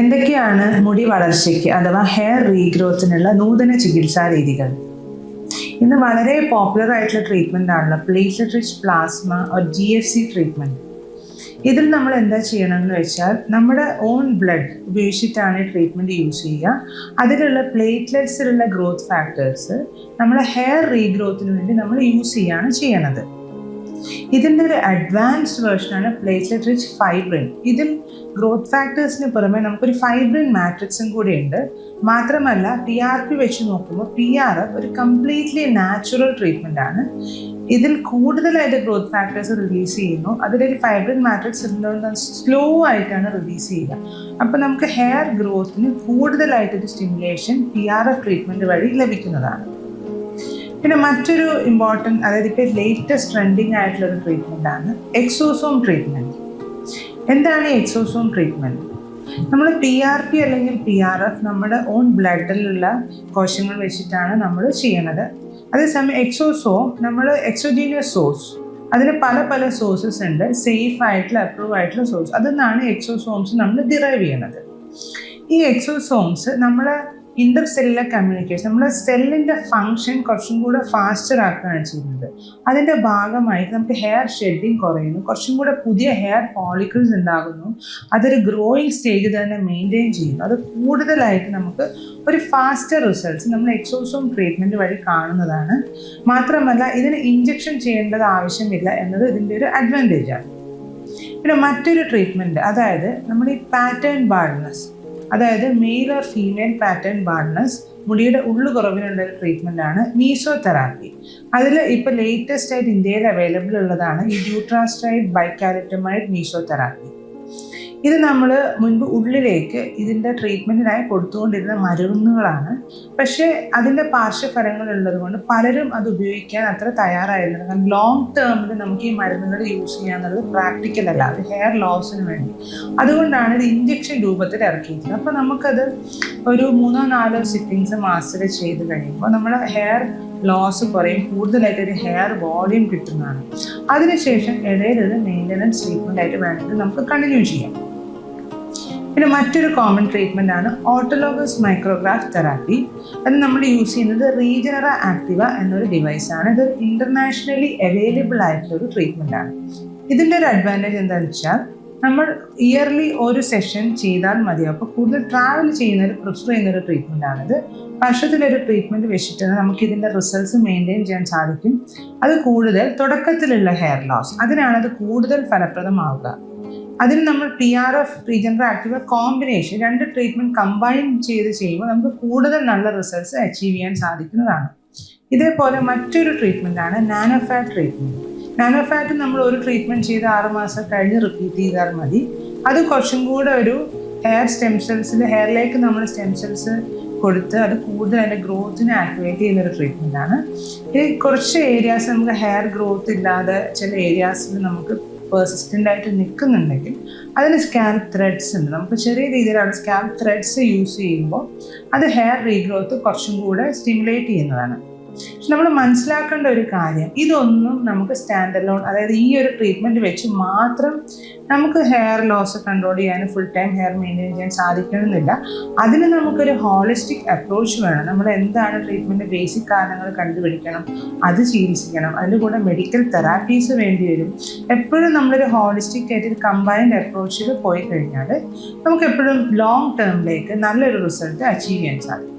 എന്തൊക്കെയാണ് മുടി വളർച്ചയ്ക്ക് അഥവാ ഹെയർ റീഗ്രോത്തിനുള്ള നൂതന ചികിത്സാ രീതികൾ? ഇന്ന് വളരെ പോപ്പുലർ ആയിട്ടുള്ള ട്രീറ്റ്മെന്റ് ആണല്ലോ platelet rich plasma or G F C treatment ഇതിൽ നമ്മൾ എന്താ ചെയ്യണമെന്ന് വെച്ചാൽ നമ്മുടെ ഓൺ ബ്ലഡ് ഉപയോഗിച്ചിട്ടാണ് ട്രീറ്റ്മെന്റ് യൂസ് ചെയ്യുക. അതിലുള്ള പ്ലേറ്റ്ലെറ്റ്സിലുള്ള ഗ്രോത്ത് ഫാക്ടേഴ്സ് നമ്മുടെ ഹെയർ റീഗ്രോത്തിന് വേണ്ടി നമ്മൾ യൂസ് ചെയ്യുകയാണ് ചെയ്യണത്. ഇതിന്റെ ഒരു അഡ്വാൻസ്ഡ് വേർഷനാണ് പ്ലേറ്റ്ലെറ്റ് റിച്ച് ഫൈബ്രിൻ ഇതിൽ ഗ്രോത്ത് ഫാക്ടേഴ്സിന് പുറമെ നമുക്കൊരു ഫൈബ്രിൻ മാട്രിക്സും കൂടി ഉണ്ട്. മാത്രമല്ല പി ആർ പി വെച്ച് നോക്കുമ്പോൾ പി ആർ ഒരു കംപ്ലീറ്റ്ലി നാച്ചുറൽ ട്രീറ്റ്മെന്റ് ആണ്. ഇതിൽ കൂടുതലായിട്ട് ഗ്രോത്ത് ഫാക്ടേഴ്സ് റിലീസ് ചെയ്യുന്നു. അതിലൊരു ഫൈബ്രിൻ മാട്രിക്സ് ഉള്ളതുകൊണ്ട് സ്ലോ ആയിട്ടാണ് റിലീസ് ചെയ്യുക. അപ്പോൾ നമുക്ക് ഹെയർ ഗ്രോത്തിന് കൂടുതലായിട്ടൊരു stimulation P R F treatment വഴി ലഭിക്കുന്നതാണ്. പിന്നെ മറ്റൊരു ഇമ്പോർട്ടന്റ് അതായത് ഇപ്പോൾ ലേറ്റസ്റ്റ് ട്രെൻഡിങ് ആയിട്ടുള്ള ഒരു ട്രീറ്റ്മെന്റ് ആണ് എക്സോസോം ട്രീറ്റ്മെന്റ് എന്താണ് ഈ എക്സോസോം ട്രീറ്റ്മെന്റ് നമ്മൾ പി ആർ പി അല്ലെങ്കിൽ പി ആർ എഫ് നമ്മുടെ ഓൺ ബ്ലഡിലുള്ള കോശങ്ങൾ വെച്ചിട്ടാണ് നമ്മൾ ചെയ്യണത്. അതേസമയം എക്സോസോം നമ്മൾ എക്സോജീനിയസ് സോഴ്സ് അതിന് പല പല സോഴ്സസ് ഉണ്ട്. സേഫ് ആയിട്ടുള്ള അപ്രൂവ് ആയിട്ടുള്ള സോഴ്സ് അതിൽ നിന്നാണ് എക്സോസോംസ് നമ്മൾ ഡിറൈവ് ചെയ്യണത്. ഈ എക്സോസോംസ് നമ്മളെ ഇന്റർ സെല്ലുലർ കമ്മ്യൂണിക്കേഷൻ നമ്മുടെ സെല്ലിന്റെ ഫങ്ഷൻ കുറച്ചും കൂടെ ഫാസ്റ്റർ ആക്കുകയാണ് ചെയ്യുന്നത്. അതിന്റെ ഭാഗമായിട്ട് നമുക്ക് ഹെയർ ഷെഡിങ് കുറയുന്നു. കുറച്ചും കൂടെ പുതിയ ഹെയർ പോളിക്കിൾസ് ഉണ്ടാകുന്നു. അതൊരു ഗ്രോയിങ് സ്റ്റേജ് തന്നെ മെയിന്റെയിൻ ചെയ്യുന്നു. അത് കൂടുതലായിട്ട് നമുക്ക് ഒരു ഫാസ്റ്റർ റിസൾട്ട്സ് നമ്മൾ എക്സോസോം ട്രീറ്റ്മെന്റ് വഴി കാണുന്നതാണ്. മാത്രമല്ല ഇതിന് ഇഞ്ചക്ഷൻ ചെയ്യേണ്ടത് ആവശ്യമില്ല എന്നത് ഇതിന്റെ ഒരു അഡ്വാന്റേജ് ആണ്. പിന്നെ മറ്റൊരു ട്രീറ്റ്മെന്റ് അതായത് നമ്മൾ ഈ പാറ്റേൺ ബാർഡ്നസ് അതായത് male or female pattern baldness മുടിയുടെ ഉള്ളു കുറവിനുള്ള ഒരു ട്രീറ്റ്മെന്റ് ആണ് മീസോ തെറാപ്പി അതിൽ ഇപ്പോൾ ലേറ്റസ്റ്റ് ആയിട്ട് ഇന്ത്യയിൽ അവൈലബിൾ ഉള്ളതാണ് ഈ ഡ്യൂട്രാസ്ട്രൈഡ് ബൈക്കാരറ്റമൈഡ് മീസോ തെറാപ്പി ഇത് നമ്മൾ മുൻപ് ഉള്ളിലേക്ക് ഇതിന്റെ ട്രീറ്റ്മെന്റിനായി കൊടുത്തുകൊണ്ടിരുന്ന മരുന്നുകളാണ്. പക്ഷേ അതിന്റെ പാർശ്വഫലങ്ങൾ ഉള്ളതുകൊണ്ട് പലരും അത് ഉപയോഗിക്കാൻ അത്ര തയ്യാറായിരുന്നില്ല. കാരണം ലോങ് ടേമിൽ നമുക്ക് ഈ മരുന്നുകൾ യൂസ് ചെയ്യാന്നുള്ളത് പ്രാക്ടിക്കൽ അല്ല. അത് ഹെയർ ലോസിന് വേണ്ടി. അതുകൊണ്ടാണ് ഇത് ഇഞ്ചക്ഷൻ രൂപത്തിൽ ഇറക്കിയിരിക്കുന്നത്. അപ്പോൾ നമുക്കത് ഒരു മൂന്നോ നാലോ സിറ്റിങ്സ് മാസത്തിൽ ചെയ്ത് കഴിയുമ്പോൾ നമ്മുടെ ഹെയർ ലോസ് കുറയും. കൂടുതലായിട്ട് ഒരു ഹെയർ വോളിയം കിട്ടുന്നതാണ്. അതിനുശേഷം ഇടയിൽ ഒരു മെയിന്റനൻസ് ട്രീറ്റ്മെന്റ് ആയിട്ട് വേണമെങ്കിൽ നമുക്ക് കണ്ടിന്യൂ ചെയ്യാം. പിന്നെ മറ്റൊരു കോമൺ ട്രീറ്റ്മെന്റ് ആണ് ഓട്ടോലോഗസ് മൈക്രോഗ്രാഫ് തെറാപ്പി അത് നമ്മൾ യൂസ് ചെയ്യുന്നത് റീജനറ ആക്ടിവ എന്നൊരു ഡിവൈസാണ് ഇത് ഇന്റർനാഷണലി അവൈലബിൾ ആയിട്ടുള്ള ഒരു ട്രീറ്റ്മെന്റ് ആണ്. ഇതിന്റെ ഒരു അഡ്വാന്റേജ് എന്താണെന്ന് വെച്ചാൽ നമ്മൾ ഇയർലി ഒരു സെഷൻ ചെയ്താൽ മതി. അപ്പോൾ കൂടുതൽ ട്രാവൽ ചെയ്യുന്നവർ പ്രിഫർ ചെയ്യുന്ന ഒരു ട്രീറ്റ്മെന്റ് ആണിത് വർഷത്തിലൊരു ട്രീറ്റ്മെന്റ് വെച്ചിട്ട് നമുക്ക് ഇതിന്റെ റിസൾട്ട്സ് മെയിന്റെയിൻ ചെയ്യാൻ സാധിക്കും. അത് കൂടുതൽ തുടക്കത്തിലുള്ള ഹെയർ ലോസ് അതിനാണ് അത് കൂടുതൽ ഫലപ്രദമാവുക. അതിന് നമ്മൾ P R F Regenera active combination രണ്ട് ട്രീറ്റ്മെന്റ് കമ്പൈൻ ചെയ്ത് ചെയ്യുമ്പോൾ നമുക്ക് കൂടുതൽ നല്ല റിസൾട്ട്സ് അച്ചീവ് ചെയ്യാൻ സാധിക്കുന്നതാണ്. ഇതേപോലെ മറ്റൊരു ട്രീറ്റ്മെന്റ് ആണ് നാനോഫാറ്റ് ട്രീറ്റ്മെന്റ് നാനോഫാറ്റ് നമ്മൾ ഒരു ട്രീറ്റ്മെന്റ് ചെയ്ത് ആറ് മാസം കഴിഞ്ഞ് റിപ്പീറ്റ് ചെയ്താൽ മതി. അത് കുറച്ചും കൂടെ ഒരു ഹെയർ സ്റ്റെം സെൽസിൽ ഹെയറിലേക്ക് നമ്മൾ സ്റ്റെം സെൽസ് കൊടുത്ത് അത് കൂടുതൽ അതിന്റെ ഗ്രോത്തിനെ ആക്ടിവേറ്റ് ചെയ്യുന്ന ഒരു ട്രീറ്റ്മെന്റ് ആണ്. ഈ കുറച്ച് ഏരിയാസ് നമുക്ക് ഹെയർ ഗ്രോത്ത് ഇല്ലാതെ ചില ഏരിയാസിൽ നമുക്ക് പെർസിസ്റ്റന്റ് ആയിട്ട് നിൽക്കുന്നുണ്ടെങ്കിൽ അതിന് സ്കാൻ ത്രെഡ്സ് ഉണ്ട്. നമുക്ക് ചെറിയ രീതിയിലാണ് സ്കാൻ ത്രെഡ്സ് യൂസ് ചെയ്യുമ്പോൾ അത് ഹെയർ റീഗ്രോത്ത് കുറച്ചും കൂടെ സ്റ്റിമുലേറ്റ് ചെയ്യുന്നതാണ്. പക്ഷെ നമ്മൾ മനസ്സിലാക്കേണ്ട ഒരു കാര്യം ഇതൊന്നും നമുക്ക് സ്റ്റാൻഡ് അലോൺ അതായത് ഈ ഒരു ട്രീറ്റ്മെന്റ് വെച്ച് മാത്രം നമുക്ക് ഹെയർ ലോസ് കൺട്രോൾ ചെയ്യാനും ഫുൾ ടൈം ഹെയർ മെയിന്റെയിൻ ചെയ്യാൻ സാധിക്കണമെന്നില്ല. അതിന് നമുക്കൊരു ഹോളിസ്റ്റിക് അപ്രോച്ച് വേണം. നമ്മൾ എന്താണ് ട്രീറ്റ്മെന്റ് ബേസിക് കാരണങ്ങൾ കണ്ടുപിടിക്കണം അത് ചികിത്സിക്കണം. അതിന്റെ കൂടെ മെഡിക്കൽ തെറാപ്പീസ് വേണ്ടി വരും. എപ്പോഴും നമ്മളൊരു ഹോളിസ്റ്റിക് ആയിട്ട് ഒരു കമ്പൈൻഡ് അപ്രോച്ചിൽ പോയി കഴിഞ്ഞാൽ നമുക്ക് എപ്പോഴും ലോങ് ടേമിലേക്ക് നല്ലൊരു റിസൾട്ട് അച്ചീവ് ചെയ്യാൻ സാധിക്കും.